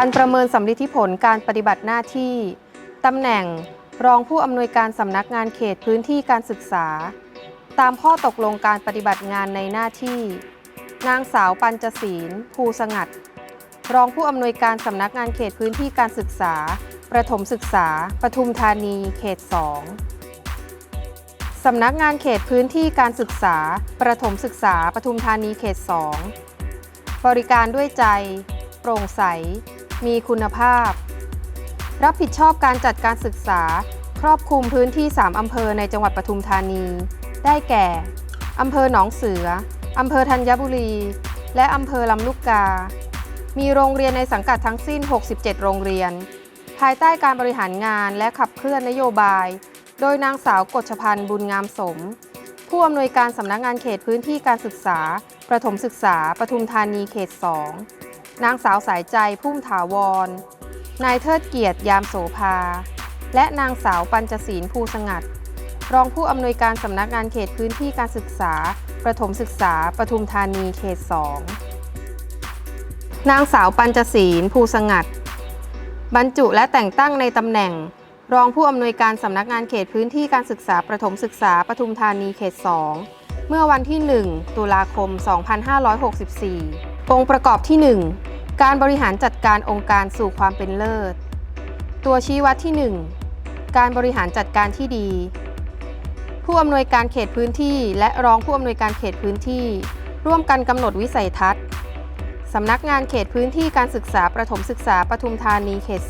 การประเมินสำลิดผลการปฏิบัติหน้าที่ตำแหน่งรองผู้อำนวยการสำนักงานเขตพื้นที่การศึกษา ตามข้อตกลงการปฏิบัติงานในหน้าที่ นางสาวปัญจศีลภูสงัด รองผู้อำนวยการสำนักงานเขตพื้นที่การศึกษา ประถมศึกษา ปทุมธานี เขต 2 สำนักงานเขตพื้นที่การศึกษา ประถมศึกษา ปทุมธานี เขต 2 บริการด้วยใจ โปร่งใส มีคุณภาพ รับผิดชอบการจัดการศึกษา ครอบคลุมพื้นที่ 3 อำเภอในจังหวัดปทุมธานี ได้แก่ อำเภอหนองเสือ อำเภอธัญบุรี และอำเภอลำลูกกา มีโรงเรียนในสังกัดทั้งสิ้น 67 โรงเรียน ภายใต้การบริหารงานและขับเคลื่อนนโยบาย โดยนางสาวกฎชพันธ์บุญงามสม ผู้อำนวยการสำนักงานเขตพื้นที่การศึกษา ประถมศึกษาปทุมธานีเขต 2 นางสาวสายใจพุ่มถาวร นายเทิดเกียรติยามโสภา และนางสาวปัญจศีลภูสงัด รองผู้อำนวยการสำนักงานเขตพื้นที่การศึกษา ประถมศึกษาปทุมธานีเขต 2 นางสาวปัญจศีลภูสงัด บรรจุและแต่งตั้งในตำแหน่ง รองผู้อำนวยการสำนักงานเขตพื้นที่การศึกษา ประถมศึกษาปทุมธานีเขต 2 เมื่อวันที่ 1 ตุลาคม 2564 องค์ประกอบที่ 1 การบริหารจัดการองค์การสู่ความเป็นเลิศ ตัวชี้วัดที่ 1 การบริหารจัดการที่ดี ผู้อำนวยการเขตพื้นที่ และรองผู้อำนวยการเขตพื้นที่ ร่วมกันกำหนดวิสัยทัศน์สำนักงานเขตพื้นที่การศึกษาประถมศึกษาปทุมธานีเขต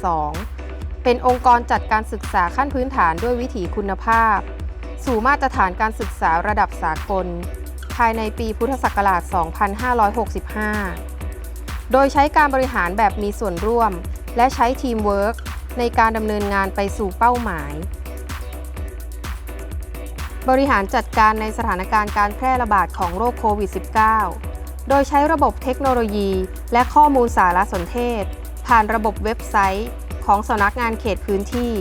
2 เป็นองค์กรจัดการศึกษาขั้นพื้นฐานด้วยวิถีคุณภาพ สู่มาตรฐานการศึกษาระดับสากล ภายในปีพุทธศักราช 2565 โดยใช้การบริหารแบบมีส่วนร่วม และใช้ทีมเวิร์กในการดำเนินงานไปสู่เป้าหมาย บริหารจัดการในสถานการณ์การแพร่ระบาดของโรคโควิด -19 โดยใช้ระบบเทคโนโลยี และข้อมูลสารสนเทศ ผ่านระบบเว็บไซต์ของสำนักงานเขตพื้นที่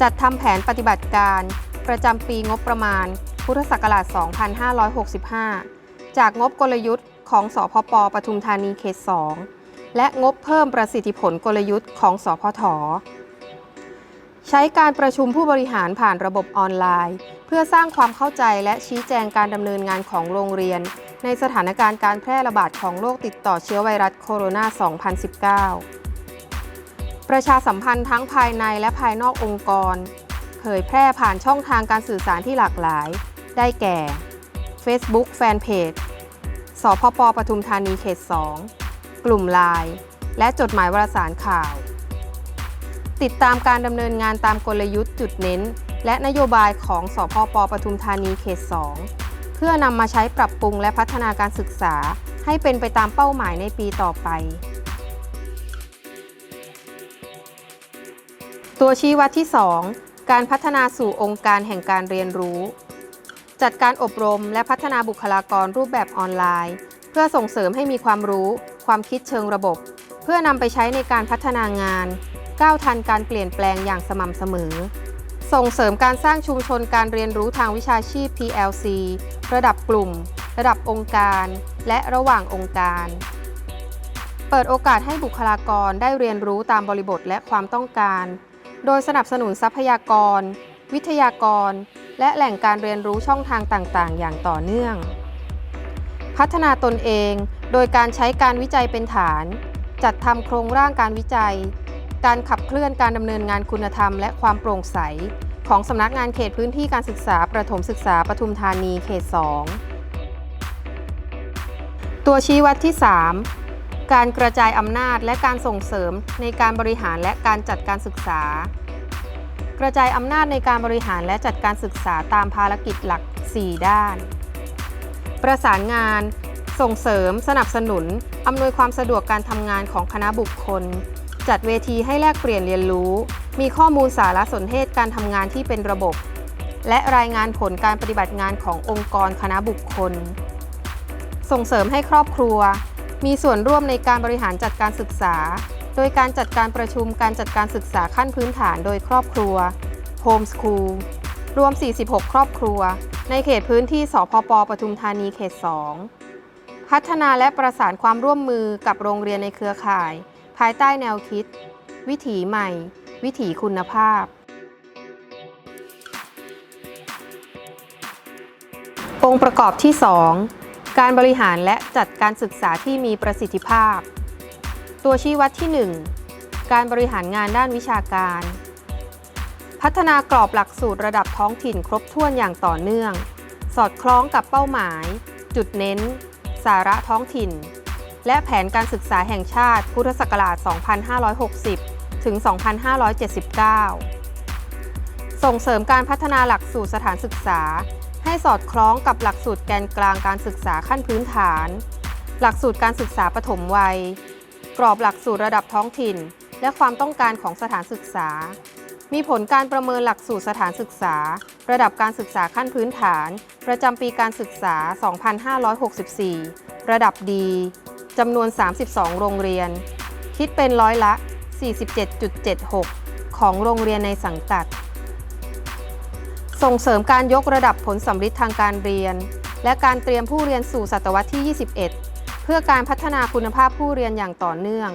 จัดทำแผนปฏิบัติการประจำปีงบประมาณ พุทธศักราช 2565 จากงบกลยุทธ์ของสพปปทุมธานีเขต 2 และงบเพิ่มประสิทธิผลกลยุทธ์ของสพทใช้การประชุมผู้บริหารผ่านระบบออนไลน์ เพื่อสร้างความเข้าใจและชี้แจงการดำเนินงานของโรงเรียน ในสถานการณ์การแพร่ระบาดของโรคติดต่อเชื้อไวรัสโคโรนา 2019 ประชาสัมพันธ์ทั้งภายในและภายนอกองค์กร เผยแพร่ผ่านช่องทางการสื่อสารที่หลากหลาย ได้แก่ Facebook Fanpage สพปปทุมธานีเขต 2 กลุ่มไลน์และจดหมายวารสารข่าว ติดตามการดำเนินงานตามกลยุทธ์จุดเน้น และนโยบายของสพปปทุมธานีเขต 2 เพื่อนำมาใช้ปรับปรุงและพัฒนาการศึกษา ให้เป็นไปตามเป้าหมายในปีต่อไป ตัวชี้วัดที่ 2 การพัฒนาสู่องค์การแห่งการเรียนรู้ จัดการอบรมและพัฒนาบุคลากรรูปแบบออนไลน์ เพื่อส่งเสริมให้มีความรู้ ความคิดเชิงระบบ เพื่อนำไปใช้ในการพัฒนางาน ก้าวทันการเปลี่ยนแปลงอย่างสม่ำเสมอ ส่งเสริมการสร้างชุมชนการเรียนรู้ทางวิชาชีพ PLC ระดับกลุ่ม ระดับองค์การ และระหว่างองค์การ เปิดโอกาสให้บุคลากรได้เรียนรู้ตามบริบทและความต้องการ โดยสนับสนุนทรัพยากร วิทยากร และแหล่งการเรียนรู้ช่องทางต่างๆ อย่างต่อเนื่อง พัฒนาตนเองโดยการใช้การวิจัยเป็นฐาน จัดทำโครงร่างการวิจัย การขับเคลื่อนการดำเนินงานคุณธรรม และความโปร่งใส ของสำนักงานเขตพื้นที่การศึกษาประถมศึกษาปทุมธานีเขต 2 ตัวชี้วัดที่ 3 การกระจายอำนาจและการส่งเสริมในการบริหารและการจัดการศึกษา กระจายอำนาจในการบริหารและจัดการศึกษาตามภารกิจหลัก 4 ด้าน ประสานงาน ส่งเสริม สนับสนุน อำนวยความสะดวกการทำงานของคณะบุคคล จัดเวทีให้แลกเปลี่ยนเรียนรู้ มีข้อมูลสารสนเทศการทำงานที่เป็นระบบ และรายงานผลการปฏิบัติงานขององค์กรคณะบุคคล ส่งเสริมให้ครอบครัว มีส่วนร่วมในการบริหารจัดการศึกษา ดยการจัดการประชุมการจัดการศึกษาขั้นพื้นฐานโดยครอบครัว Home School รวม 46 ครอบครัว ในเขตพื้นที่สพปปทุมธานีเขต 2 พัฒนาและประสานความร่วมมือกับโรงเรียนในเครือข่าย ภายใต้แนวคิด วิถีใหม่ วิถีคุณภาพ องค์ประกอบที่ 2 การบริหารและจัดการศึกษาที่มีประสิทธิภาพ ตัวชี้วัดที่ 1 การบริหารงานด้านวิชาการ พัฒนากรอบหลักสูตรระดับท้องถิ่นครบถ้วนอย่างต่อเนื่อง สอดคล้องกับเป้าหมาย จุดเน้น สาระท้องถิ่น และแผนการศึกษาแห่งชาติพุทธศักราช 2560 ถึง 2579 ส่งเสริมการพัฒนาหลักสูตรสถานศึกษา ให้สอดคล้องกับหลักสูตรแกนกลางการศึกษาขั้นพื้นฐาน หลักสูตรการศึกษาปฐมวัย กรอบหลักสูตรระดับท้องถิ่น และความต้องการของสถานศึกษา มีผลการประเมินหลักสูตรสถานศึกษา ระดับการศึกษาขั้นพื้นฐาน ประจำปีการศึกษา 2564 ระดับดีจำนวน 32 โรงเรียน คิดเป็นร้อยละ 47.76 ของโรงเรียนในสังกัด ส่งเสริมการยกระดับผลสำลิดทางการเรียน และการเตรียมผู้เรียนสู่ศตวรรษที่ 21 พื่อการพัฒนาคุณภาพผู้เรียนอย่างต่อเนื่อง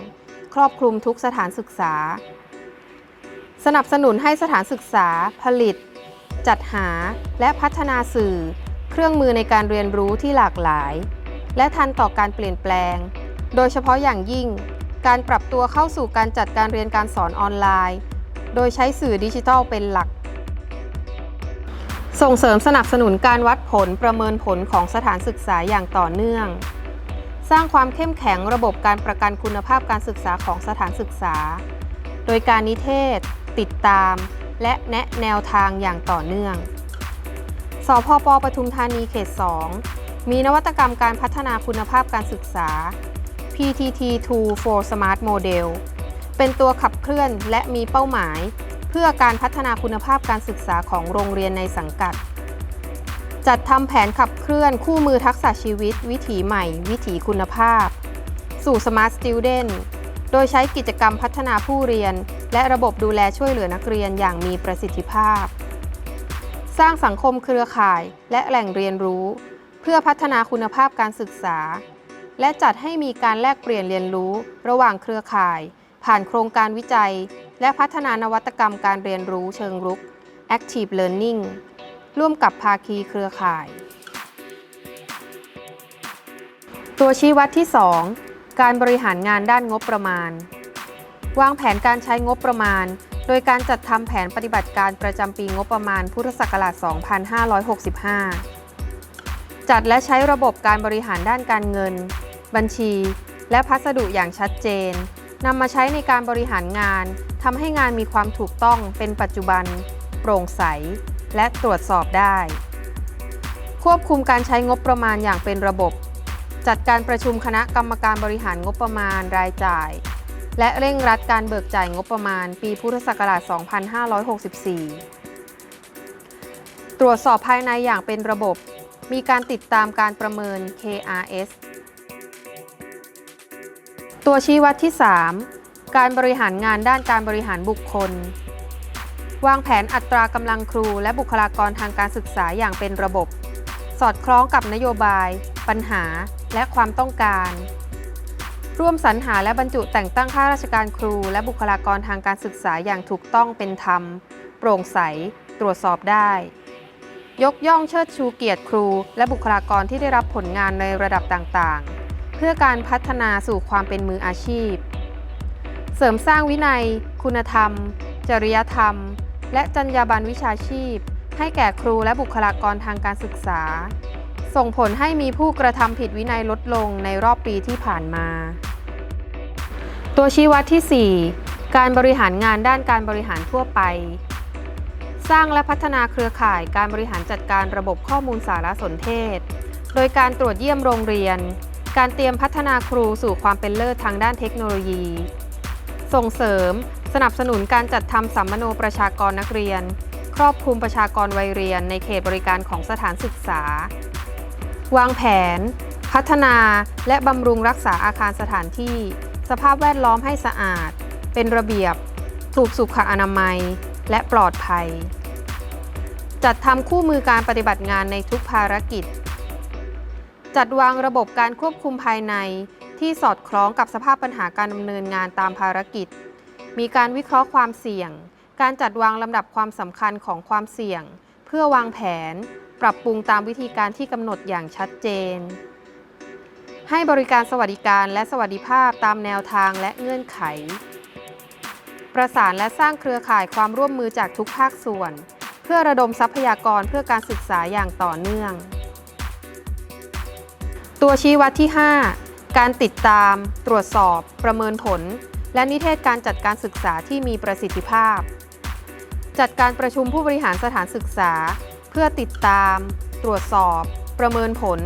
ครอบคลุมทุกสถานศึกษา สนับสนุนให้สถานศึกษา ผลิต จัดหา และพัฒนาสื่อ เครื่องมือในการเรียนรู้ที่หลากหลาย และทันต่อการเปลี่ยนแปลง โดยเฉพาะอย่างยิ่ง การปรับตัวเข้าสู่การจัดการเรียนการสอนออนไลน์ โดยใช้สื่อดิจิทัลเป็นหลักส่งเสริมสนับสนุนการวัดผลประเมินผลของสถานศึกษาอย่างต่อเนื่อง สร้างความเข้มแข็งระบบการประกันคุณภาพการศึกษาของสถานศึกษา โดยการนิเทศ ติดตาม และแนะแนวทางอย่างต่อเนื่อง สพปปทุมธานีเขต 2 มีนวัตกรรมการพัฒนาคุณภาพการศึกษา PTT Tool for Smart Model เป็นตัวขับเคลื่อนและมีเป้าหมาย เพื่อการพัฒนาคุณภาพการศึกษาของโรงเรียนในสังกัด จัดทำแผนขับเคลื่อนคู่มือทักษะชีวิต วิถีใหม่ วิถีคุณภาพ สู่ Smart Student โดยใช้กิจกรรมพัฒนาผู้เรียน และระบบดูแลช่วยเหลือนักเรียนอย่างมีประสิทธิภาพ สร้างสังคมเครือข่ายและแหล่งเรียนรู้ เพื่อพัฒนาคุณภาพการศึกษา และจัดให้มีการแลกเปลี่ยนเรียนรู้ ระหว่างเครือข่าย ผ่านโครงการวิจัย และพัฒนานวัตกรรมการเรียนรู้เชิงรุก Active Learning ร่วมกับภาคีเครือข่าย ตัวชี้วัดที่ 2 การบริหารงานด้านงบประมาณ วางแผนการใช้งบประมาณ โดยการจัดทำแผนปฏิบัติการประจำปีงบประมาณพุทธศักราช 2565 จัดและใช้ระบบการบริหารด้านการเงิน บัญชี และพัสดุอย่างชัดเจนนำมาใช้ในการบริหารงานทำให้งานมีความถูกต้องเป็นปัจจุบัน โปร่งใส และตรวจสอบได้ ควบคุมการใช้งบประมาณอย่างเป็นระบบ จัดการประชุมคณะกรรมการบริหารงบประมาณรายจ่าย และเร่งรัดการเบิกจ่ายงบประมาณ ปีพุทธศักราช 2564 ตรวจสอบภายในอย่างเป็นระบบ มีการติดตามการประเมิน KRS ตัวชี้วัดที่ 3 การบริหารงานด้านการบริหารบุคคล วางแผนอัตรากำลังครูและบุคลากรทางการศึกษาอย่างเป็นระบบ สอดคล้องกับนโยบาย ปัญหา และความต้องการ ร่วมสรรหาและบรรจุแต่งตั้งข้าราชการครู และบุคลากรทางการศึกษาอย่างถูกต้องเป็นธรรม โปร่งใส ตรวจสอบได้ ยกย่องเชิดชูเกียรติครู และบุคลากรที่ได้รับผลงานในระดับต่างๆ เพื่อการพัฒนาสู่ความเป็นมืออาชีพ เสริมสร้างวินัย คุณธรรม จริยธรรม และจรรยาบรรณวิชาชีพ ให้แก่ครูและบุคลากรทางการศึกษา ส่งผลให้มีผู้กระทำผิดวินัยลดลงในรอบปีที่ผ่านมา ตัวชี้วัดที่ 4 การบริหารงานด้านการบริหารทั่วไป สร้างและพัฒนาเครือข่ายการบริหารจัดการระบบข้อมูลสารสนเทศ โดยการตรวจเยี่ยมโรงเรียน การเตรียมพัฒนาครูสู่ความเป็นเลิศทางด้านเทคโนโลยี ส่งเสริม สนับสนุนการจัดทำสัมมโนประชากรนักเรียน ครอบคลุมประชากรวัยเรียนในเขตบริการของสถานศึกษา วางแผน พัฒนาและบำรุงรักษาอาคารสถานที่ สภาพแวดล้อมให้สะอาด เป็นระเบียบ ถูกสุขอนามัย และปลอดภัย จัดทำคู่มือการปฏิบัติงานในทุกภารกิจ จัดวางระบบการควบคุมภายในที่สอดคล้องกับสภาพปัญหาการดำเนินงานตามภารกิจ มีการวิเคราะห์ความเสี่ยง การจัดวางลำดับความสำคัญของความเสี่ยง เพื่อวางแผน ปรับปรุงตามวิธีการที่กำหนดอย่างชัดเจน ให้บริการสวัสดิการและสวัสดิภาพตามแนวทางและเงื่อนไข ประสานและสร้างเครือข่ายความร่วมมือจากทุกภาคส่วน เพื่อระดมทรัพยากรเพื่อการศึกษาอย่างต่อเนื่อง ตัวชี้วัดที่ 5 การติดตาม ตรวจสอบ ประเมินผล และนิเทศการจัดการศึกษาที่มีประสิทธิภาพ จัดการประชุมผู้บริหารสถานศึกษา เพื่อติดตาม ตรวจสอบ ประเมินผล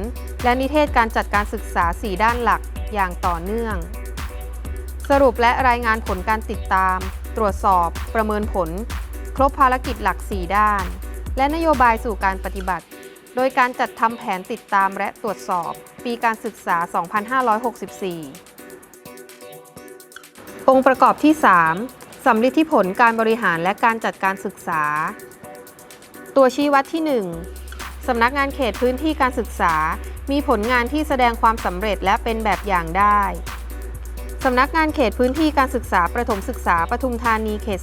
และนิเทศการจัดการศึกษา 4 ด้านหลักอย่างต่อเนื่อง สรุปและรายงานผลการติดตาม ตรวจสอบ ประเมินผล ครบภารกิจหลัก 4 ด้าน และนโยบายสู่การปฏิบัติ โดยการจัดทำแผนติดตามและตรวจสอบ ปีการศึกษา 2564 องค์ประกอบที่ 3สำลิดที่ผลการบริหารและการจัดการศึกษา ตัวชี้วัดที่ 1สำนักงานเขตพื้นที่การศึกษา มีผลงานที่แสดงความสำเร็จและเป็นแบบอย่างได้สำนักงานเขตพื้นที่การศึกษาประถมศึกษาปทุมธานีเขต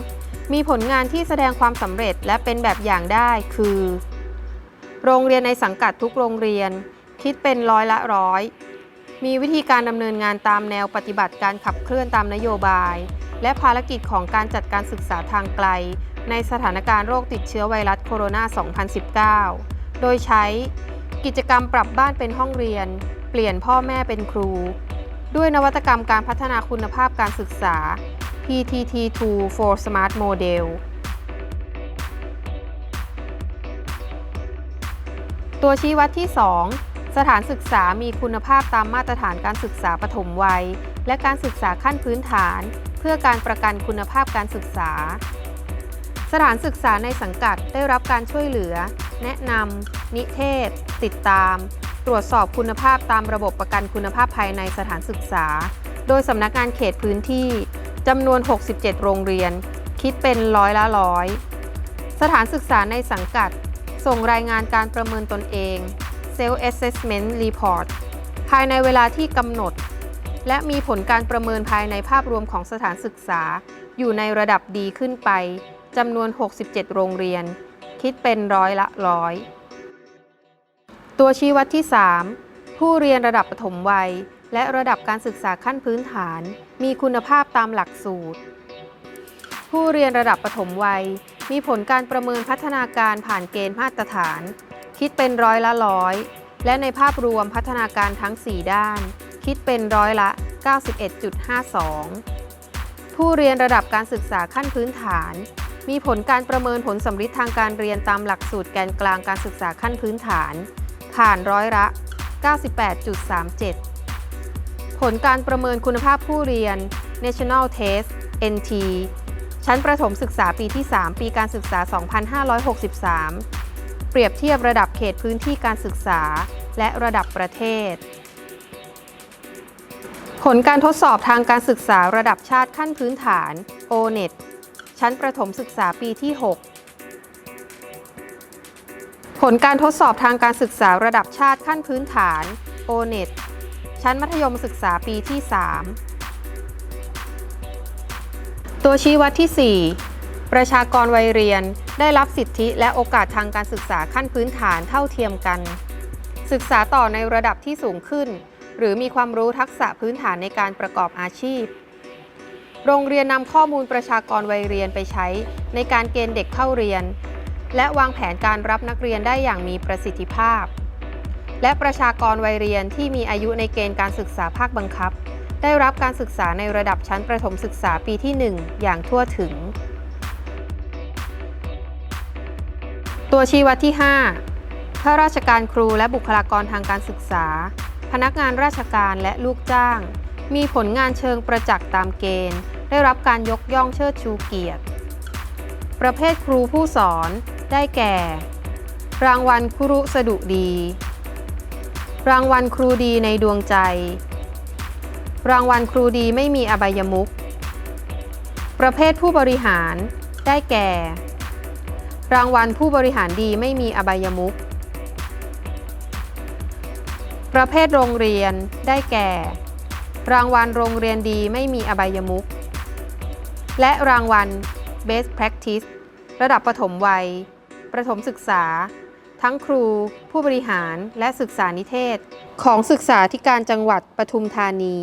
2 มีผลงานที่แสดงความสำเร็จและเป็นแบบอย่างได้คือ โรงเรียนในสังกัดทุกโรงเรียน คิดเป็นร้อยละร้อย มีวิธีการดำเนินงานตามแนวปฏิบัติการขับเคลื่อนตามนโยบาย และภารกิจของการจัดการศึกษาทางไกล ในสถานการณ์โรคติดเชื้อไวรัสโคโรนา 2019 โดยใช้กิจกรรมปรับบ้านเป็นห้องเรียน เปลี่ยนพ่อแม่เป็นครู ด้วยนวัตกรรมการพัฒนาคุณภาพการศึกษา PTT2 for Smart Model ตัวชี้วัดที่ 2 สถานศึกษามีคุณภาพตามมาตรฐานการศึกษาปฐมวัย และการศึกษาขั้นพื้นฐาน เพื่อการประกันคุณภาพการศึกษา สถานศึกษาในสังกัดได้รับการช่วยเหลือ แนะนำนิเทศ ติดตาม ตรวจสอบคุณภาพตามระบบประกันคุณภาพภายในสถานศึกษา โดยสำนักงานเขตพื้นที่จำนวน 67 โรงเรียน คิดเป็นร้อยละร้อย สถานศึกษาในสังกัด ส่งรายงานการประเมินตนเอง Self Assessment Report ภายในเวลาที่กำหนด และมีผลการประเมินภายในภาพรวมของสถานศึกษา อยู่ในระดับดีขึ้นไปจำนวน 67 โรงเรียน คิดเป็นร้อยละร้อย ตัวชี้วัดที่ 3 ผู้เรียนระดับปฐมวัย และระดับการศึกษาขั้นพื้นฐาน มีคุณภาพตามหลักสูตร ผู้เรียนระดับปฐมวัย มีผลการประเมินพัฒนาการผ่านเกณฑ์มาตรฐาน คิดเป็นร้อยละร้อยและในภาพรวมพัฒนาการทั้ง 4 ด้าน คิดเป็นร้อยละ 91.52 ผู้เรียนระดับการศึกษาขั้นพื้นฐาน มีผลการประเมินผลสำลิดทางการเรียนตามหลักสูตรแกนกลางการศึกษาขั้นพื้นฐาน ผ่านร้อยละ 98.37 ผลการประเมินคุณภาพผู้เรียน National Test NT ชั้นประถมศึกษาปีที่ 3 ปีการศึกษา 2563 เปรียบเทียบระดับเขตพื้นที่การศึกษา และระดับประเทศ ผลการทดสอบทางการศึกษาระดับชาติขั้นพื้นฐาน O-NET ชั้นประถมศึกษาปีที่ 6 ผลการทดสอบทางการศึกษาระดับชาติขั้นพื้นฐาน O-NET ชั้นมัธยมศึกษาปีที่ 3 ตัวชี้วัดที่ 4 ประชากรวัยเรียนได้รับสิทธิและโอกาสทางการศึกษาขั้นพื้นฐานเท่าเทียมกัน ศึกษาต่อในระดับที่สูงขึ้น หรือมีความรู้ทักษะพื้นฐานในการประกอบอาชีพ โรงเรียนนำข้อมูลประชากรวัยเรียนไปใช้ ในการเกณฑ์เด็กเข้าเรียน และวางแผนการรับนักเรียนได้อย่างมีประสิทธิภาพ และประชากรวัยเรียนที่มีอายุในเกณฑ์การศึกษาภาคบังคับ ได้รับการศึกษาในระดับชั้นประถมศึกษาปีที่ 1 อย่างทั่วถึง ตัวชี้วัดที่ 5 ข้าราชการครูและบุคลากรทางการศึกษา พนักงานราชการและลูกจ้าง มีผลงานเชิงประจักษ์ตามเกณฑ์ ได้รับการยกย่องเชิดชูเกียรติ ประเภทครูผู้สอน ได้แก่ รางวัลครุสดุดี รางวัลครูดีในดวงใจ รางวัลครูดีไม่มีอบายมุขประเภทผู้บริหาร ได้แก่ รางวัลผู้บริหารดีไม่มีอบายมุขประเภทโรงเรียนได้แก่ รางวัลโรงเรียนดีไม่มีอบายมุขและรางวัล Best Practice ระดับประถมวัย ประถมศึกษา ทั้งครู ผู้บริหารและศึกษานิเทศ ของศึกษาธิการจังหวัดปทุมธานี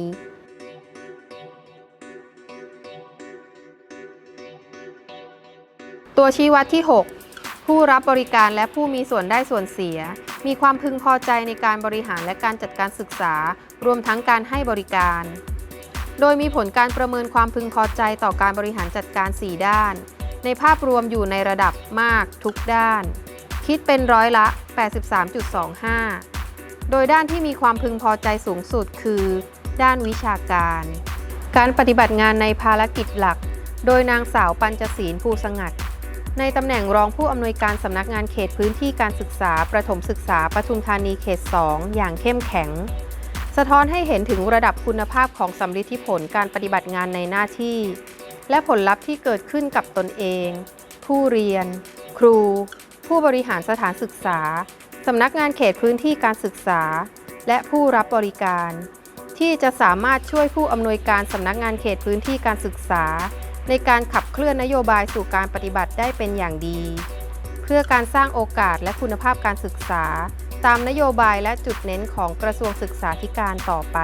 ตัวชี้วัดที่ 6 ผู้รับบริการและผู้มีส่วนได้ส่วนเสีย มีความพึงพอใจในการบริหารและการจัดการศึกษา รวมทั้งการให้บริการ โดยมีผลการประเมินความพึงพอใจต่อการบริหารจัดการ 4 ด้าน ในภาพรวมอยู่ในระดับมากทุกด้าน คิดเป็นร้อยละ 83.25 โดยด้านที่มีความพึงพอใจสูงสุดคือ ด้านวิชาการ การปฏิบัติงานในภารกิจหลัก โดยนางสาวปัญจศีลภูสงัด ในตำแหน่งรองผู้อำนวยการสำนักงานเขตพื้นที่การศึกษา ประถมศึกษาปทุมธานีเขต 2 อย่างเข้มแข็ง สะท้อนให้เห็นถึงระดับคุณภาพของสำลิดผลการปฏิบัติงานในหน้าที่ และผลลัพธ์ที่เกิดขึ้นกับตนเอง ผู้เรียน ครู ผู้บริหารสถานศึกษาสำนักงานเขตพื้นที่การศึกษา และผู้รับบริการ ที่จะสามารถช่วยผู้อำนวยการสำนักงานเขตพื้นที่การศึกษา ในการขับเคลื่อนนโยบายสู่การปฏิบัติได้เป็นอย่างดี เพื่อการสร้างโอกาสและคุณภาพการศึกษา ตามนโยบายและจุดเน้นของกระทรวงศึกษาธิการต่อไป